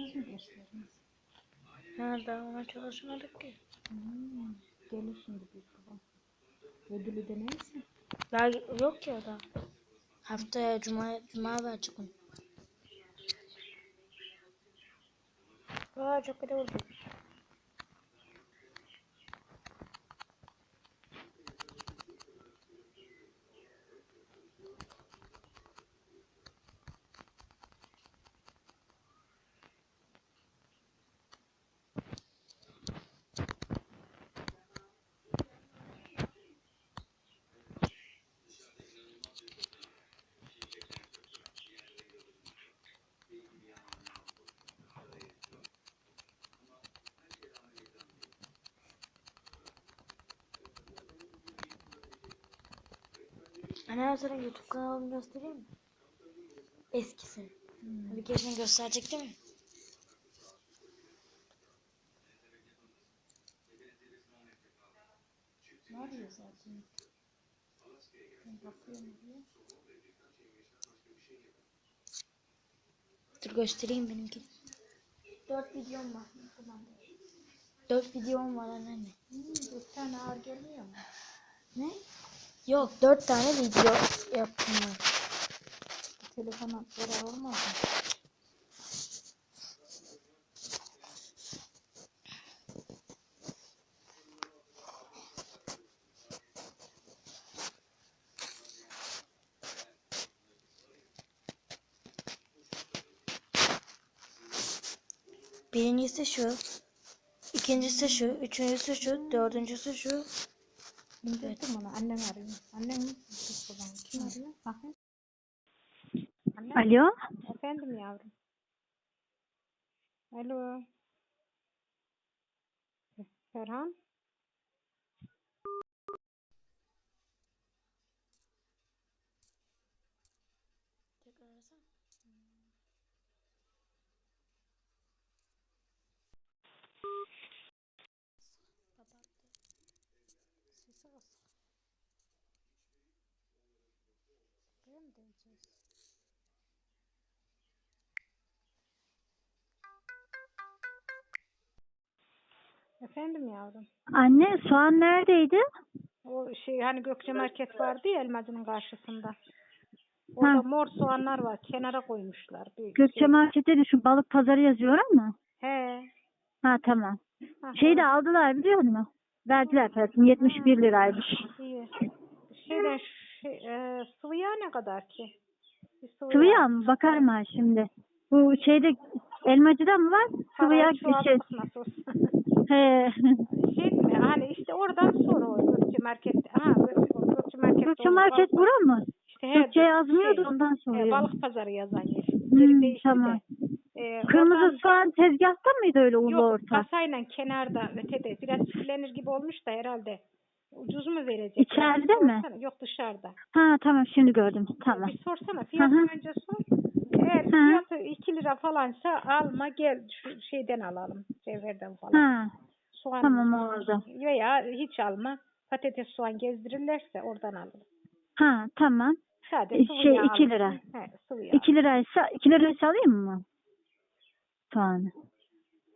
Öğrendiniz mi derslerinizi? Ha daha ona çalışmadık ki. Hmm, gelir şimdi büyük babam. Ödülü de neyse. Daha yok ki o da. Haftaya cuma cuma verecek onu. Aa çok güzel oldu. Anne sana YouTube kanalımı göstereyim mi? Eskisini. Hmm. Bir keresini gösterecek değil mi? Var ya zaten. Ben bakıyorum diye. Dur göstereyim benimki. Dört videom var. Dört videom var anneanne. Hmm, bir tane ağır gelmiyor mu? Ne? Yok dört tane video yaptım ben. Telefona zarar olmaz mı? Birincisi şu. ikincisi şu. Üçüncüsü şu. Dördüncüsü şu. İndirdim onu. Annem arıyor. Annem mi? Büyük babam. Kim arıyor? Bakın. Anne. Alo. Efendim yavrum. Alo. Ferhan. Efendim yavrum. Anne soğan neredeydi? O şey hani Gökçe Market vardı ya elmacının karşısında. Orada Ha. mor soğanlar var. Kenara koymuşlar. Bir Gökçe şey. Market'te de şu balık pazarı yazıyor ama. He. Ha tamam. Ha, Şeyi de aldılar biliyor musun? Verdiler parasını 71 liraymış. iyi. Şeyden şey, e, sıvı yağ ne kadar ki? Bir Sıvı yağ mı? Bakarım ha şimdi. Bu şeyde elmacıda mı var? Sıvı yağ Parayı He. şey mi? Hani işte oradan sonra o Gökçe Market'te. Ha Market'te. Gökçe o Market bura mı? İşte he, Gökçe yazmıyordu şey, ondan e, soruyorum. balık pazarı yazan yer. Hmm, değişti tamam. de. E, Kırmızı oradan- soğan tezgahta mıydı öyle ulu Yok orta? kasayla kenarda ötede biraz çiftlenir gibi olmuş da herhalde. Ucuz mu verecek? İçeride mi? sorsana. Yok dışarıda. Ha tamam şimdi gördüm. Tamam. Bir sorsana hı. önce sor. Eğer fiyatı 2 lira falansa alma gel şu şeyden alalım. Cevherden falan. Ha Soğan tamam oldu. veya hiç alma. Patates soğan gezdirirlerse oradan alırım. Ha tamam. Sadece sıvı şey, yağ iki alırsın. lira. He, sıvı yağ. 2 liraysa 2 liraysa alayım mı? Soğanı.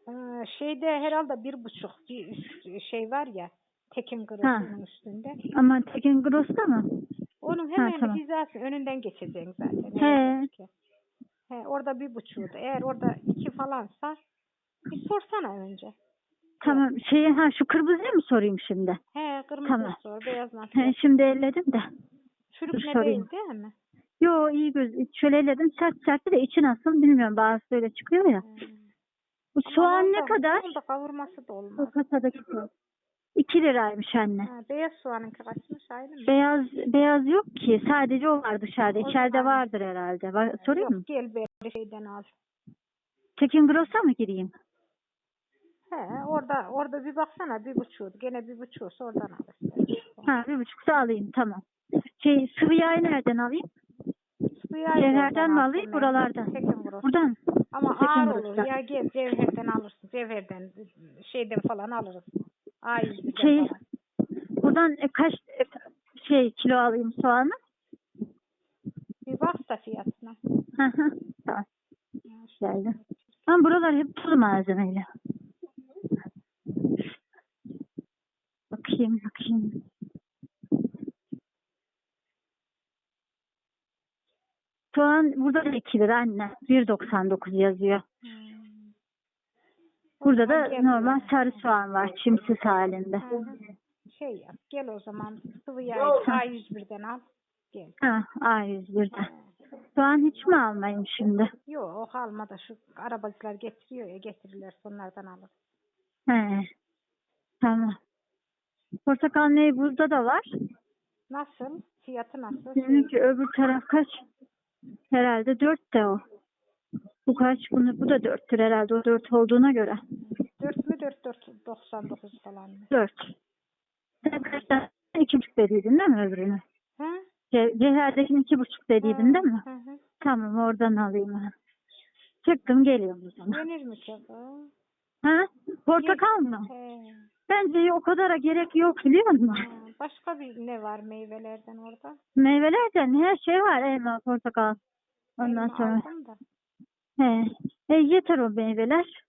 Ee, şeyde herhalde bir buçuk bir üst şey var ya Tekin Kırıklı'nın üstünde. Ama Tekin Gross'ta mı? Onun Ha, hemen tamam. hizası önünden geçeceksin zaten. He. He, orada bir buçuğdu. Eğer orada iki falansa bir sorsana önce. Tamam. Şey ha şu kırmızıya mı sorayım şimdi? He kırmızı Tamam. sor, beyaz nasıl? He, şimdi elledim de. Çürük ne sorayım. değil değil mi? Yo iyi göz. Şöyle elledim sert sertti de içi nasıl bilmiyorum. Bazısı öyle çıkıyor ya. He. Bu soğan ne kadar? Onda kavurması da O olmaz. kasadaki soğan. 2 liraymış anne. Ha, beyaz soğanınki kaçmış aynı mı? Beyaz beyaz yok ki. Sadece o var dışarıda. O İçeride zaman- vardır herhalde. Var, sorayım Yok mı? gel böyle şeyden al. Tekin Gross'a mı gireyim? He orada orada bir baksana bir buçuğu. Gene bir buçuğsa oradan alırsın. Ha bir buçukta alayım tamam. Şey sıvı yağı nereden alayım? Sıvı yağ Cevherden mi alayım buralardan? bence. Tekin burası. Buradan. Ama Tekin ağır olur. burası. Ya gel cevherden alırsın. Cevherden şeyden falan alırız. Ay Şey, buradan e, kaç e, şey kilo alayım soğanı? bir bak da fiyatına. Hı hı. tamam. Geldi. Ama buralar hep tuz malzemeli. Bakayım bakayım. Soğan burada da 2 lira anne. 1.99 yazıyor. Hmm. Burada da normal sarı soğan var çimsiz halinde. Hı hı. Şey yap. Gel o zaman sıvı yağı A101'den al. Gel. Ha, A101'de. Soğan hiç mi almayayım şimdi? Yok alma da şu arabacılar getiriyor ya getirirler onlardan alır. He. Tamam. Portakal neyi burada da var. Nasıl? Fiyatı nasıl? Bizimki öbür taraf kaç? Herhalde dört de o. Bu kaç? Bunu, bu da dörttür herhalde. O dört olduğuna göre. 4 mü 4 4 99 falan mı? Dört. Sen kaç tane? İki buçuk dediydin değil mi öbürünü? Hı? Ce Cevher'dekini iki buçuk dediydin değil mi? Hı hı. Tamam oradan alayım ben. Çıktım geliyorum o zaman. Yenir mi bu? Ha? Portakal mı? He. Bence o kadara gerek yok biliyor musun? Başka bir ne var meyvelerden orada? Meyvelerden her şey var. Elma, portakal. Ondan Elma sonra. aldım da. He. E, yeter o meyveler.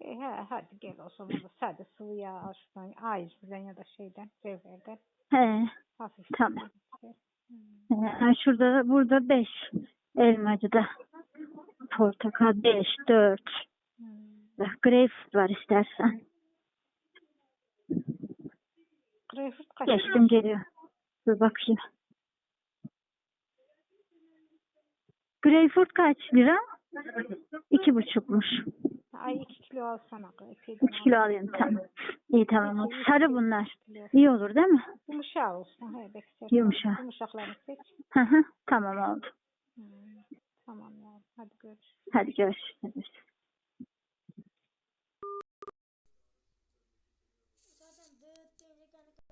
E, he, hadi gel o zaman da sade sıvı yağ al şuradan. A101'den ya da şeyden, cevherden. He. Hafif. Tamam. Hı. He, şurada burada beş. Elmacıda. Portakal beş, dört. Hı. Bak, Greyfurt var istersen. Greyfurt kaç? Geçtim geliyor. Dur bakayım. Greyfurt kaç lira? İki buçukmuş. Ay 2 kilo alsana. Epeyden Üç kilo alayım tamam. İyi tamam. Sarı bunlar. İyi olur değil mi? Yumuşak olsun. He, Yumuşak. Yumuşaklarını seç. Hı hı. Tamam oldu. Hı. Tamam ya. Hadi görüşürüz. Hadi görüşürüz.